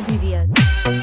Obedience.